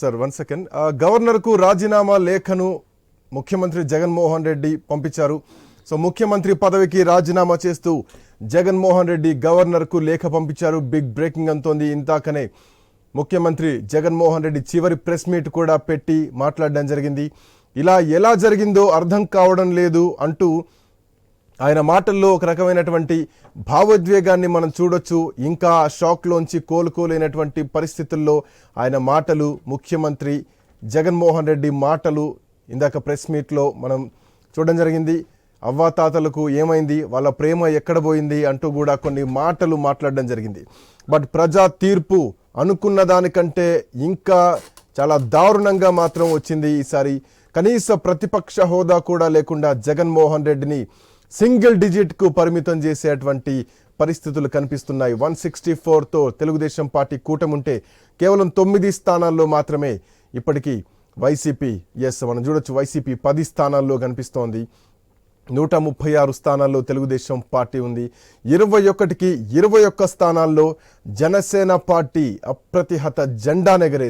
Sir one second. గవర్నర్కు రాజీనామా లేఖను ముఖ్యమంత్రి జగన్మోహన్ రెడ్డి పంపించారు. సో ముఖ్యమంత్రి పదవికి రాజీనామా చేస్తూ జగన్మోహన్ రెడ్డి గవర్నర్కు లేఖ పంపించారు. బిగ్ బ్రేకింగ్ అంతోంది ఇంతాకనే. ముఖ్యమంత్రి జగన్మోహన్ రెడ్డి చివరి ప్రెస్ మీట్ కూడా పెట్టి మాట్లాడడం జరిగింది. ఇలా ఎలా జరిగిందో అర్థం కావడం లేదు అంటూ ఆయన మాటల్లో ఒక రకమైనటువంటి భావోద్వేగాన్ని మనం చూడొచ్చు. ఇంకా ఆ షాక్లోంచి కోలుకోలేనటువంటి పరిస్థితుల్లో ఆయన మాటలు ముఖ్యమంత్రి జగన్మోహన్ రెడ్డి మాటలు ఇందాక ప్రెస్ మీట్లో మనం చూడడం జరిగింది. అవ్వాతాతలకు ఏమైంది? వాళ్ళ ప్రేమ ఎక్కడ పోయింది? అంటూ కూడా కొన్ని మాటలు మాట్లాడడం జరిగింది. బట్ ప్రజా తీర్పు అనుకున్న దానికంటే ఇంకా చాలా దారుణంగా మాత్రం వచ్చింది ఈసారి. కనీస ప్రతిపక్ష హోదా కూడా లేకుండా జగన్మోహన్ రెడ్డిని సింగిల్ డిజిట్కు పరిమితం చేసేటువంటి పరిస్థితులు కనిపిస్తున్నాయి. వన్ సిక్స్టీ ఫోర్తో తెలుగుదేశం పార్టీ కూటముంటే ఉంటే కేవలం తొమ్మిది స్థానాల్లో మాత్రమే ఇప్పటికీ వైసీపీ ఎస్ మనం చూడొచ్చు వైసీపీ పది స్థానాల్లో కనిపిస్తోంది. నూట ముప్పై ఆరు స్థానాల్లో తెలుగుదేశం పార్టీ ఉంది. ఇరవై ఒకటికి ఇరవై ఒక్క స్థానాల్లో జనసేన పార్టీ అప్రతిహత జెండా నెగరేసింది